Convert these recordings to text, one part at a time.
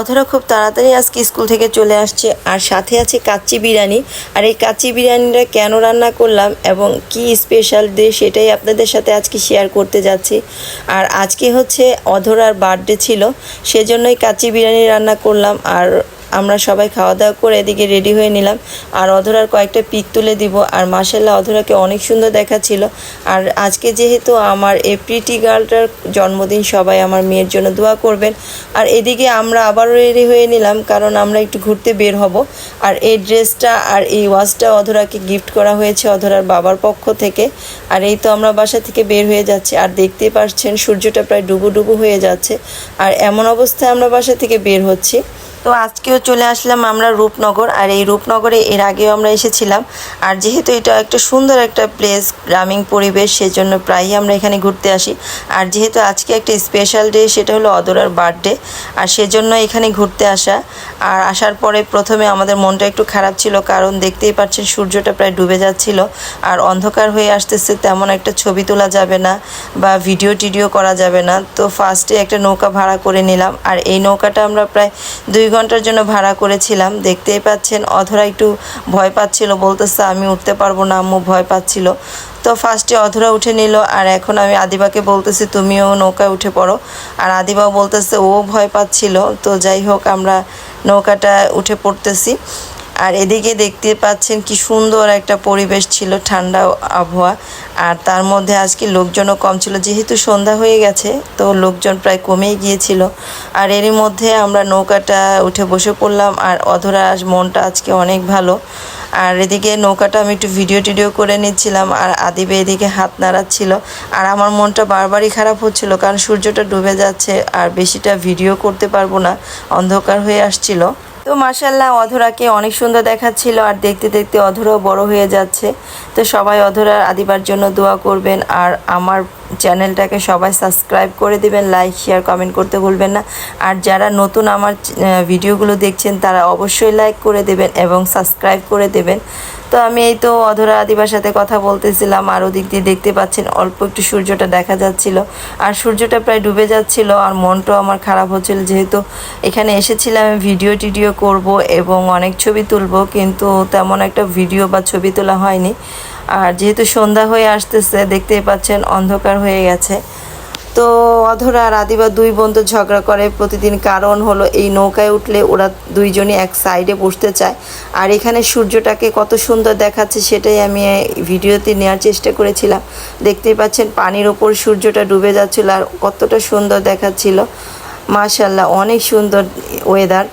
অথরা খুব তাড়াতাড়ি আজকে স্কুল থেকে চলে আসছে। আর সাথে আছে কাচ্চি বিরিয়ানি। আর এই কাচ্চি বিরিয়ানিটা কেন রান্না করলাম এবং কি স্পেশাল ডে সেটাই আপনাদের সাথে আজকে শেয়ার করতে যাচ্ছি। আর আজকে হচ্ছে অধরার বার্থডে ছিল, সেজন্যই কাচ্চি বিরিয়ানি রান্না করলাম। আর আমরা সবাই খাওয়া দাওয়া করে এদিকে রেডি হয়ে নিলাম। আর অধরার কয়েকটা পিক তুলে দিব। আর মাসাল্লাহ অধরাকে অনেক সুন্দর দেখাচ্ছিল। আর আজকে যেহেতু আমার এই প্রিটি গার্লটার জন্মদিন, সবাই আমার মেয়ের জন্য দোয়া করবেন। আর এদিকে আমরা আবারও রেডি হয়ে নিলাম, কারণ আমরা একটু ঘুরতে বের হব। আর এই ড্রেসটা আর এই ওয়াচটা অধরাকে গিফট করা হয়েছে অধরার বাবার পক্ষ থেকে। আর এই তো আমরা বাসা থেকে বের হয়ে যাচ্ছি। আর দেখতেই পাচ্ছেন সূর্যটা প্রায় ডুবু ডুবু হয়ে যাচ্ছে। আর এমন অবস্থায় আমরা বাসা থেকে বের হচ্ছি। তো আজকেও চলে আসলাম আমরা রূপনগর, আর এই রূপনগরে এর আগেও আমরা এসেছিলাম। আর যেহেতু এটা একটা সুন্দর একটা প্লেস গ্রামীণ পরিবেশ, সেজন্য প্রায়ই আমরা এখানে ঘুরতে আসি। আর যেহেতু আজকে একটা স্পেশাল ডে সেটা হলো অদরার বার্থডে আর সেজন্য এখানে ঘুরতে আসা। আর আসার পরে প্রথমে আমাদের মনটা একটু খারাপ ছিল, কারণ দেখতেই পাচ্ছেন সূর্যটা প্রায় ডুবে যাচ্ছিল। আর অন্ধকার হয়ে আসতেছে, তেমন একটা ছবি তোলা যাবে না বা ভিডিও টিডিও করা যাবে না। তো ফার্স্টে একটা নৌকা ভাড়া করে নিলাম। আর এই নৌকাটা আমরা প্রায় দুই ঘণ্টার জন্য ভাড়া করেছিলাম। দেখতেই পাচ্ছেন, অধরা একটু ভয় পাচ্ছিল, বলতেছে, আমি উঠতে পারব না, আম্মু ভয় পাচ্ছিল। তো ফার্স্টে অধরা উঠে নিল, আর এখন আমি আদিবাকে বলতেছি, তুমিও নৌকায় উঠে পড়ো। আর আদিবাও বলতেছে, ও ভয় পাচ্ছিল। তো যাই হোক, আমরা নৌকাটা উঠে পড়তেছি। আর এদিকে দেখতে পাচ্ছেন কি সুন্দর একটা পরিবেশ ছিল, ঠান্ডা আবহাওয়া। আর তার মধ্যে আজকে লোকজনও কম ছিল, যেহেতু সন্ধ্যা হয়ে গেছে, তো লোকজন প্রায় কমেই গিয়েছিল। আর এরই মধ্যে আমরা নৌকাটা উঠে বসে পড়লাম, আর অধরা মনটা আজকে অনেক ভালো। আর এদিকে নৌকাটা আমি একটু ভিডিও টিডিও করে নিচ্ছিলাম, আর আদিবে এদিকে হাত নাড়াচ্ছিল। আর আমার মনটা বারবারই খারাপ হচ্ছিল, কারণ সূর্যটা ডুবে যাচ্ছে, আর বেশিটা ভিডিও করতে পারব না, অন্ধকার হয়ে আসছিল। তো মাসাল্লাহ অধরাকে অনেক সুন্দর দেখাচ্ছিল আর দেখতে দেখতে অধরাও বড় হয়ে যাচ্ছে। তো সবাই অধরার আদিবার জন্য দোয়া করবেন আর আমার চ্যানেলটাকে সবাই সাবস্ক্রাইব করে দিবেন, লাইক, শেয়ার, কমেন্ট করতে ভুলবেন না। আর যারা নতুন আমার ভিডিওগুলো দেখছেন তারা অবশ্যই লাইক করে দেবেন এবং সাবস্ক্রাইব করে দেবেন। তো আমি এই তো অধরা আদিবার সাথে কথা বলতেছিলাম, আর ওদিক দিয়ে দেখতে পাচ্ছেন অল্প একটু সূর্যটা দেখা যাচ্ছিল। আর সূর্যটা প্রায় ডুবে যাচ্ছিল, আর মনটাও আমার খারাপ হচ্ছিল যেহেতু এখানে এসেছিলাম ভিডিও টিডিও করব এবং অনেক ছবি তুলব, কিন্তু তেমন একটা ভিডিও বা ছবি তোলা হয়নি। আর যেহেতু সন্ধ্যা হয়ে আসতেছে, দেখতেই পাচ্ছেন অন্ধকার হয়ে গেছে। তো অধরা আর আদিবা দুই বন্ধু ঝগড়া করে। প্রতিদিন কারণ হলো এই নৌকায় উঠলে ওরা দুইজনই এক সাইডে বসতে চায়। আর এখানে সূর্যটাকে কত সুন্দর দেখাচ্ছে সেটাই আমি ভিডিওতে নেওয়ার চেষ্টা করেছিলাম। দেখতেই পাচ্ছেন পানির ওপর সূর্যটা ডুবে যাচ্ছিল আর কতটা সুন্দর দেখাচ্ছিল। মাশাল্লাহ অনেক সুন্দর ওয়েদার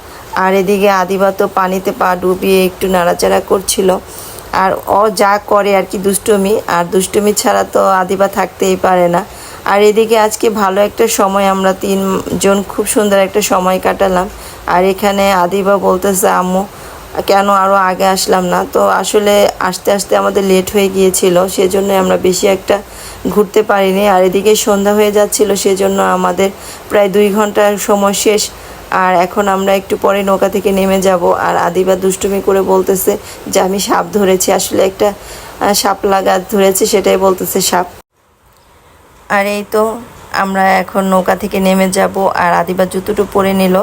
আর এদিকে আদিবা তো পানিতে পা ডুবিয়ে একটু নাড়াচাড়া করছিল। আর ও যা করে আর কি দুষ্টুমি, আর দুষ্টুমি ছাড়া তো আদিবা থাকতেই পারে না। আর এদিকে আজকে ভালো একটা সময় আমরা তিনজন খুব সুন্দর একটা সময় কাটালাম। আর এখানে আদিবা বলতেছে আম্মু কেন আরও আগে আসলাম না? তো আসলে আস্তে আস্তে আমাদের লেট হয়ে গিয়েছিল সেজন্য আমরা বেশি একটা ঘুরতে পারিনি। আর এদিকে সন্ধ্যা হয়ে যাচ্ছিল সেজন্য আমাদের প্রায় দুই ঘণ্টার সময় শেষ। আর এখন আমরা একটু পরে নৌকা থেকে নেমে যাব। আর আদিবা দুষ্টুমি করে বলতেছে যে আমি সাপ ধরেছি। আসলে একটা আহ, সাপ লাগা ধরেছে সেটাই বলতেছে সাপ। আর এই তো আমরা এখন নৌকা থেকে নেমে যাব আর আদিবা জুতোটু পরে নিল।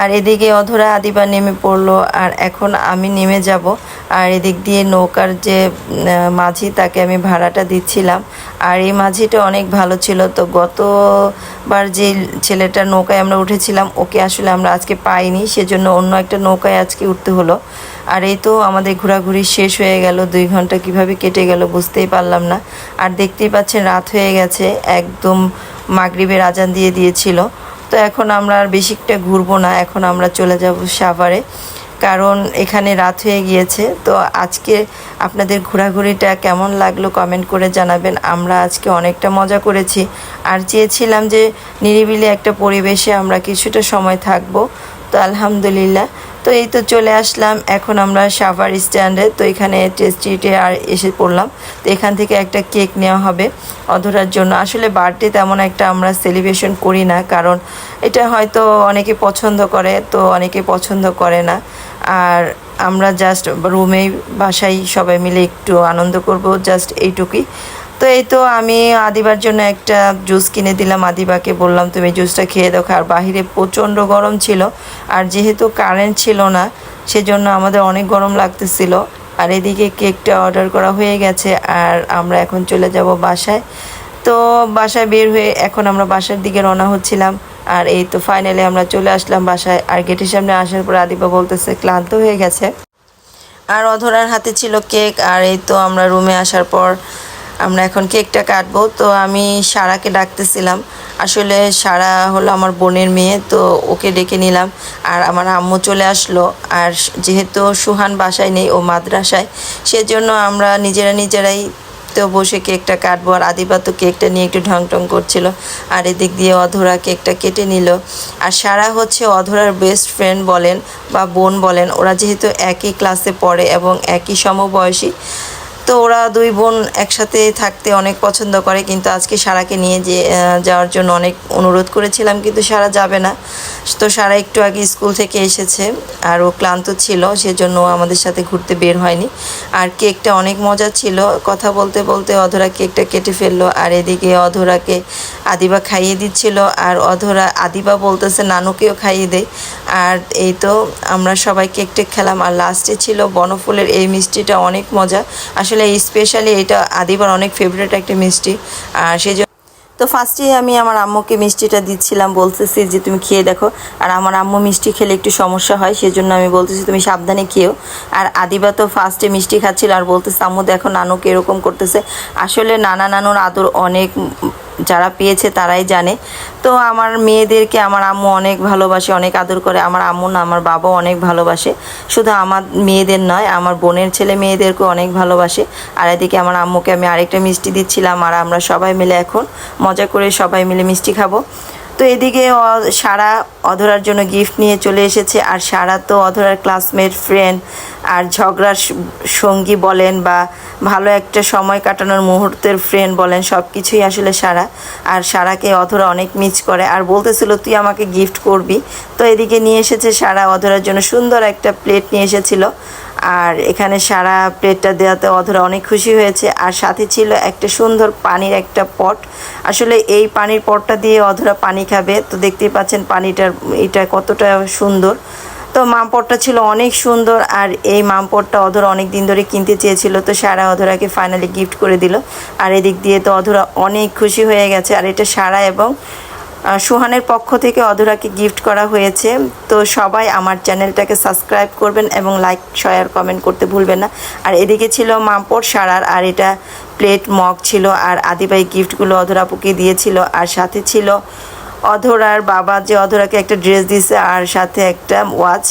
আর এদিকে অধরা আদিবা নেমে পড়ল আর এখন আমি নেমে যাব। আর এদিক দিয়ে নৌকার যে মাঝি তাকে আমি ভাড়াটা দিচ্ছিলাম। আর এই মাঝিটা অনেক ভালো ছিল। তো গতবার যে ছেলেটার নৌকায় আমরা উঠেছিলাম, ওকে আসলে আমরা আজকে পাইনি। সেজন্য অন্য একটা নৌকায় আজকে উঠতে হলো। আর এই তো আমাদের ঘোরাঘুরি শেষ হয়ে গেল। দুই ঘণ্টা কীভাবে কেটে গেল বুঝতেই পারলাম না। আর দেখতেই পাচ্ছেন রাত হয়ে গেছে। একদম মাগরিবের আজান দিয়ে দিয়েছিল। তো এখন আমরা আর বেশিকটা ঘুরবো না। এখন আমরা চলে যাব সাভারে। কারণ এখানে রাত হয়ে গিয়েছে। তো আজকে আপনাদের ঘোরাঘুরিটা কেমন লাগল কমেন্ট করে জানাবেন। আমরা আজকে অনেকটা মজা করেছি। আর চেয়েছিলাম যে নিরিবিলি একটা পরিবেশে আমরা কিছুটা সময় থাকব। তো আলহামদুলিল্লাহ। তো এই তো চলে আসলাম। এখন আমরা সাভার স্ট্যান্ডে। তো এখানে টেস্টিটে আর এসে পড়লাম। তো এখান থেকে একটা কেক নেওয়া হবে অধরার জন্য। আসলে বার্থডে তেমন একটা আমরা সেলিব্রেশন করি না, কারণ এটা হয়তো অনেকে পছন্দ করে, তো অনেকে পছন্দ করে না। আর আমরা জাস্ট রুমেই বাসায় সবাই মিলে একটু আনন্দ করব জাস্ট এইটুকুই। তো এই তো আমি আদিবার জন্য একটা জুস কিনে দিলাম। আদিবাকে বললাম, তুমি জুসটা খেয়ে দেখো। আর বাহিরে প্রচণ্ড গরম ছিল, আর যেহেতু কারেন্ট ছিল না, সেজন্য আমাদের অনেক গরম লাগতেছিল। আর এদিকে কেকটা অর্ডার করা হয়ে গেছে, আর আমরা এখন চলে যাব বাসায়। তো বাসায় বের হয়ে এখন আমরা বাসার দিকে রওনা হচ্ছিলাম, আর এই তো ফাইনালি আমরা চলে আসলাম বাসায়। আর গেটের সামনে আসার পর আদিবা বলতেছে, ক্লান্ত হয়ে গেছে। আর অধরার হাতে ছিল কেক, আর এই তো আমরা রুমে আসার পর আমরা এখন কেকটা কাটবো। তো আমি সারাকে ডাকতেছিলাম। আসলে সারা হলো আমার বোনের মেয়ে, তো ওকে ডেকে নিলাম। আর আমার আম্মু চলে আসলো। আর যেহেতু সুহান বাসায় নেই, ও মাদ্রাসায়, সেজন্য আমরা নিজেরা নিজেরাই তো বসে কেকটা কাটবো। আর আদিবা তো কেকটা নিয়ে একটু ঢং টং করছিল। আর এদিক দিয়ে অধরা কেকটা কেটে নিল। আর সারা হচ্ছে অধরার বেস্ট ফ্রেন্ড বলেন বা বোন বলেন। ওরা যেহেতু একই ক্লাসে পড়ে এবং একই সমবয়সী তো ওরা দুই বোন একসাথে থাকতে অনেক পছন্দ করে, কিন্তু আজকে সারাকে নিয়ে যে যাওয়ার জন্য অনেক অনুরোধ করেছিলাম, কিন্তু সারা যাবে না। তো সারা একটু আগে স্কুল থেকে এসেছে, আর ও ক্লান্ত ছিল, সেজন্য আমাদের সাথে ঘুরতে বের হয়নি। আর কেকটা অনেক মজা ছিল, কথা বলতে বলতে অধরা কেকটা কেটে ফেলল, আর এদিকে অধরাকে আদিবা খাইয়ে দিচ্ছিল আর অধরা আদিবা বলতেছে, নানুকেও খাইয়ে দেয় আর এই তো আমরা সবাই কেক টেক খেলাম। আর লাস্টে ছিল বনফুলের এই মিষ্টিটা অনেক মজা। আসলে স্পেশালি এটা আদিবার অনেক ফেভারিট একটা মিষ্টি। আর সেই তো ফার্স্টে আমি আমার আম্মুকে মিষ্টিটা দিচ্ছিলাম, বলতেছি যে, তুমি খেয়ে দেখো। আর আমার আম্মু মিষ্টি খেলে একটু সমস্যা হয়, সেজন্য আমি বলতেছি, তুমি সাবধানে খেও আর আদিবা তো ফার্স্টে মিষ্টি খাচ্ছিল আর বলতেছে, আম্মু দেখো, নানুকে এরকম করতেছে। আসলে নানা নানুর আদর অনেক যারা পেয়েছে তারাই জানে। তো আমার মেয়েদেরকে আমার আম্মু অনেক ভালোবাসে, অনেক আদর করে। আমার আম্মু না, আমার বাবাও অনেক ভালোবাসে। শুধু আমার মেয়েদের নয়, আমার বোনের ছেলে মেয়েদেরকেও অনেক ভালোবাসে। আর এদিকে আমার আম্মুকে আমি আরেকটা মিষ্টি দিচ্ছিলাম, আর আমরা সবাই মিলে এখন মজা করে সবাই মিলে মিষ্টি খাব। তো এদিকে সারা অধরার জন্য গিফট নিয়ে চলে এসেছে। আর সারা তো অধরার ক্লাসমেট ফ্রেন্ড আর ঝগড়ার সঙ্গী বলেন বা ভালো একটা সময় কাটানোর মুহূর্তের ফ্রেন্ড বলেন সব কিছুই আসলে সারা। আর সারাকে অধরা অনেক মিস করে। আর বলতেছিল, তুই আমাকে গিফট করবি। তো এদিকে নিয়ে এসেছে সারা অধরার জন্য সুন্দর একটা প্লেট নিয়ে এসেছিল। আর এখানে সারা প্লেটটা দেওয়াতে অধরা অনেক খুশি হয়েছে। আর সাথে ছিল একটা সুন্দর পানির একটা পট। আসলে এই পানির পটটা দিয়ে অধরা পানি খাবে। তো দেখতেই পাচ্ছেন পানিটার, এটা কতটা সুন্দর। তো মামপটটা ছিল অনেক সুন্দর আর এই মামপটটা অধরা অনেক দিন ধরে কিনতে চেয়েছিল। তো সারা অধরাকে ফাইনালি গিফট করে দিল। আর এদিক দিয়ে তো অধরা অনেক খুশি হয়ে গেছে। আর এটা সারা এবং সুহানের পক্ষ থেকে অধরাকে গিফট করা হয়েছে। তো সবাই আমার চ্যানেলটাকে সাবস্ক্রাইব করবেন এবং লাইক শেয়ার কমেন্ট করতে ভুলবেন না। আর এদিকে ছিল মাম্পড় সারার, আর এটা প্লেট মগ ছিল, আর আদিবাই গিফটগুলো অধরাপুকে দিয়েছিল। আর সাথে ছিল অধরার বাবা যে অধরাকে একটা ড্রেস দিয়েছে, আর সাথে একটা ওয়াচ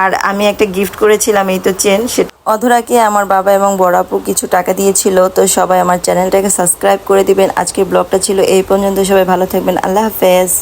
আর আমি একটা গিফট করেছিলাম, এই তো চেন সেটা অধরাকে আমার বাবা এবং বড়াপু কিছু টাকা দিয়েছিল, তো সবাই আমার চ্যানেলটাকে সাবস্ক্রাইব করে দিবেন। আজকের ব্লগটা ছিল এই পর্যন্ত, সবাই ভালো থাকবেন, আল্লাহ হাফেজ।